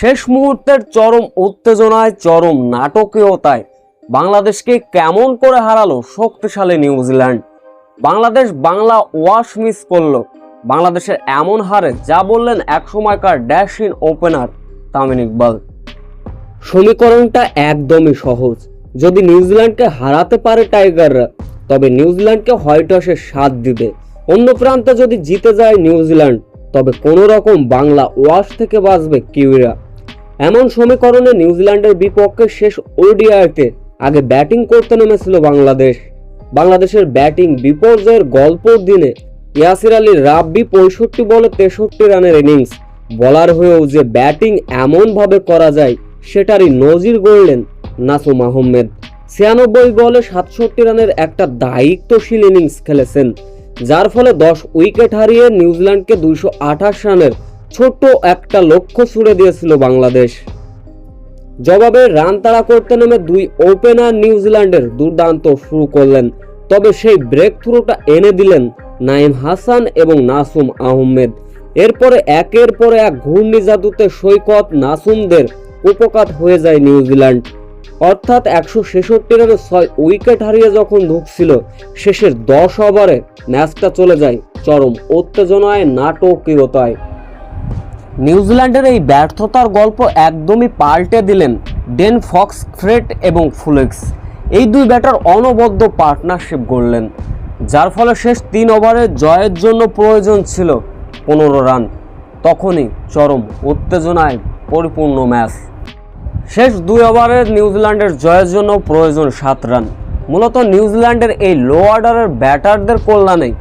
শেষ মুহূর্তের চরম উত্তেজনায়, চরম নাটকীয়তায় বাংলাদেশকে কেমন করে হারালো শক্তিশালী New Zealand? Bangladesh Bangla wash miss করল। বাংলাদেশের এমন হারে যা বললেন একসময়কার dash in opener Tamim Iqbal. সমীকরণটা একদমই সহজ। যদি নিউজিল্যান্ডকে হারাতে পারে টাইগাররা, তবে নিউজিল্যান্ডকে হোয়াইট হাউসের স্বাদ দিবে। অন্য প্রান্তে যদি জিতে যায় নিউজিল্যান্ড তবে কোনো রকম বাংলা ওয়াশ থেকে বাঁচবে কিউইরা। এমন সমীকরণে নিউজিল্যান্ডের বিপক্ষে শেষ ওডিআইতে আগে ব্যাটিং করতে নেমেছিল বাংলাদেশ। বাংলাদেশের ব্যাটিং বিপর্যয়ের গল্পর দিনে ইয়াসির আলীর রাব্বি পঁয়ষট্টি বলে তেষট্টি রানের ইনিংস। বলার হয়েও যে ব্যাটিং এমনভাবে করা যায়, সেটারই নজির গড়লেন নাসুম আহমেদ। ছিয়ানব্বই বলে সাতষট্টি রানের একটা দায়িত্বশীল ইনিংস খেলেছেন যার ফলে দশ উইকেট হারিয়ে নিউজিল্যান্ডকে দুইশো আঠাশ রানের ছোট্ট একটা লক্ষ্য ছুড়ে দিয়েছিল বাংলাদেশ। জবাবে রান তাড়া করতে নেমে দুই ওপেনার নিউজিল্যান্ডের দুর্দান্ত শুরু করলেন, তবে সেই ব্রেক থ্রুটা এনে দিলেন নাইম হাসান এবং নাসুম আহমেদ। এরপরে একের পর এক ঘূর্ণি জাদুতে সৈকত নাসুমদের উপকাত হয়ে যায় নিউজিল্যান্ড। অর্থাৎ একশো ছেষট্টি রানে ছয় উইকেট হারিয়ে যখন ঢুকছিল, শেষের দশ ওভারে ম্যাচটা চলে যায় চরম উত্তেজনায়, নাটকীয়তায়। নিউজিল্যান্ডের এই ব্যর্থতার গল্প একদমই পাল্টে দিলেন ডেন ফক্স, ফ্রেড এবং ফুলেক্স। এই দুই ব্যাটার অনবদ্য পার্টনারশিপ গড়লেন, যার ফলে শেষ তিন ওভারে জয়ের জন্য প্রয়োজন ছিল পনেরো রান। তখনই চরম উত্তেজনায় পরিপূর্ণ ম্যাচ। শেষ দুই ওভারে নিউজিল্যান্ডের জয়ের জন্য প্রয়োজন সাত রান। মূলত নিউজিল্যান্ডের এই লো অর্ডারের ব্যাটারদের কল্যাণেই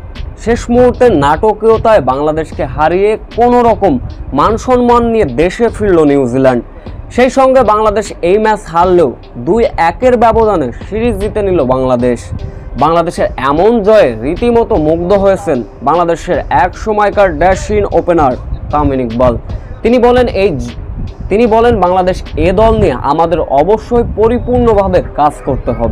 শেষ মুহূর্তে নাটকীয়তায় বাংলাদেশকে হারিয়ে কোনো রকম মান সম্মান নিয়ে দেশে ফিরল নিউজিল্যান্ড। সেই সঙ্গে বাংলাদেশ এই ম্যাচ হারলেও দুই একের ব্যবধানে সিরিজ জিতে নিল বাংলাদেশ। বাংলাদেশের এমন জয়ে রীতিমতো মুগ্ধ হয়েছেন বাংলাদেশের এক সময়কার ড্যাশিন ওপেনার তামিন ইকবাল। তিনি বলেন, এই তিনি বলেন বাংলাদেশ এ দল নিয়ে আমাদের অবশ্যই পরিপূর্ণভাবে কাজ করতে হবে।